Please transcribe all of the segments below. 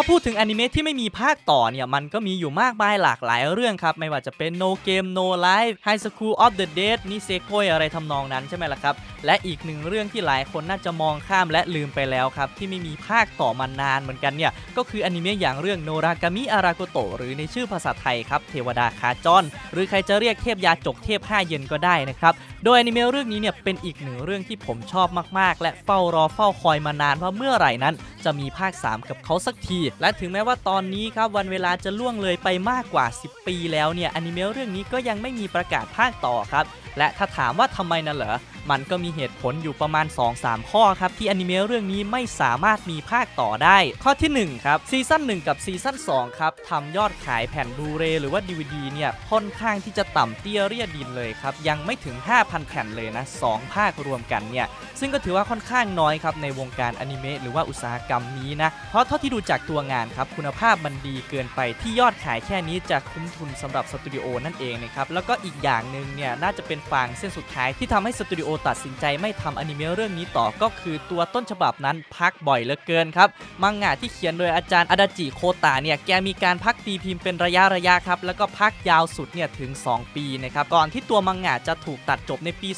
ถ้าพูดถึงอนิเมะที่ไม่มีภาคต่อเนี่ย มันก็มีอยู่มากมายหลากหลายเรื่องครับ ไม่ว่าจะเป็น No Game No Life High School of the Dead นิเซโกยอะไรทำนองนั้นใช่ไหมล่ะครับ และอีกหนึ่งเรื่องที่หลายคนน่าจะมองข้ามและลืมไปแล้วครับ ที่ไม่มีภาคต่อมานานเหมือนกันเนี่ย ก็คืออนิเมะอย่างเรื่องโนรากามิอาราโกโตหรือในชื่อภาษาไทยครับเทวดาคาจรหรือใครจะเรียกเทพยาจกเทพห้าเย็นก็ได้นะครับโดยอนิเมะเรื่องนี้เนี่ยเป็นอีกหนึ่งเรื่องที่ผมชอบมากๆ และเฝ้ารอเฝ้าคอยมานานว่าเมื่อไหร่นั้นจะมีภาค 3 กับเขาสักที และถึงแม้ว่าตอนนี้ครับวันเวลาจะล่วงเลยไปมากกว่า 10 ปีแล้วเนี่ยอนิเมะเรื่องนี้ก็ยังไม่มีประกาศภาคต่อครับ และถ้าถามว่าทำไมน่ะเหรอ มันก็มีเหตุผลอยู่ประมาณ 2-3 ข้อครับ ที่อนิเมะเรื่องนี้ไม่สามารถมีภาคต่อได้ ข้อทีหนึ่1 ครับซีซั่น1กับซีซั่น2ครับทำยอดขายแผ่นบูเรหรือว่า DVD เนี่ยค่อนข้างที่จะต่ำเตี้ยเรียดินเลยครับ ยังไม่ถึง 5,000 แผ่นเลยนะ 2 ภาครวมกันเนี่ยซึ่งก็ถือว่าค่อนข้างน้อยครับในวงการอนิเมะหรือว่าอุตสาหกรรมนี้นะเพราะเท่าที่ดูจากตัวงานครับคุณภาพมันดีเกินไปที่ยอดขายแค่นี้จะคุ้มทุนสำหรับสตูดิโอนั่นเองนะครับแล้วก็อีกอย่างหนึ่งเนี่ยน่าจะเป็นฟางเส้นสุดท้ายที่ทำให้สตูดิโอตัดสินใจไม่ทำอนิเมะเรื่องนี้ต่อก็คือตัวต้นฉบับนั้นพักบ่อยเหลือเกินครับ มังงะที่เขียนโดยอาจารย์อาดาจิโคตะเนี่ยแกมีการพักตีพิมพ์เป็นระยะระยะครับแล้วก็พักยาวสุดเนี่ยถึง 2 ปีนะครับก่อนที่ตัวมังงะจะถูกตัดจบในปี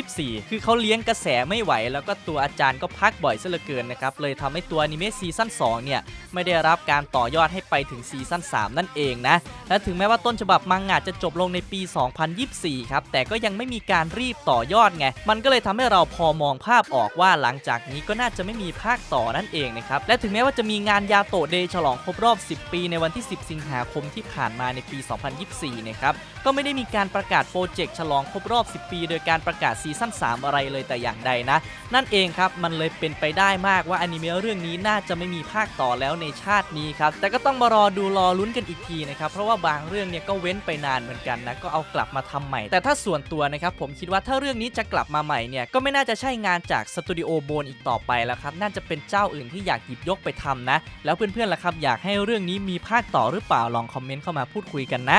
2024 คือเขาเลี้ยงกระแสไม่ไหว แล้วก็ตัวอาจารย์ก็พักบ่อยซะเหลือเกินนะครับเลยทำให้ตัวอนิเมะซีซั่น2เนี่ยไม่ได้รับการต่อยอดให้ไปถึงซีซั่น3นั่นเองนะและถึงแม้ว่าต้นฉบับมังงะจะจบลงในปี 2024 ครับแต่ก็ยังไม่มีการรีบต่อยอดไงมันก็เลยทำให้เราพอมองภาพออกว่าหลังจากนี้ก็น่าจะไม่มีภาคต่อนั่นเองนะครับ และถึงแม้ว่าจะมีงานยาโตเดย์ฉลองครบรอบ 10 ปีในวันที่ 10 สิงหาคมที่ผ่านมาในปี 2024 นะครับ ก็ไม่ได้มีการประกาศโปรเจกต์ฉลองครบรอบ 10 ปี โดยการประกาศซีซั่น 3 อะไรเลยแต่อย่างใดนะ นั่นเองครับ มันเลยเป็นไปได้มากว่าอนิเมะเรื่องนี้น่าจะไม่มีภาคต่อแล้วในชาตินี้ครับ แต่ก็ต้องมารอดูรอลุ้นกันอีกทีนะครับ เพราะว่าบางเรื่องเนี่ยก็เว้นไปนานเหมือนกันนะ ก็เอากลับมาทำใหม่ แต่ถ้าส่วนตัวนะครับผมคิดว่าถ้าเรื่องนี้จะกลับมาใหม่เนี่ยก็ไม่น่าจะใช่งานจากสตูดิโอโบนอีกต่อไปแล้วครับ น่าจะเป็นเจ้าอื่นที่อยากหยิบยกไปทำนะ แล้วเพื่อนๆล่ะครับอยากให้เรื่องนี้มีภาคต่อหรือเปล่าลองคอมเมนต์เข้ามาพูดคุยกันนะ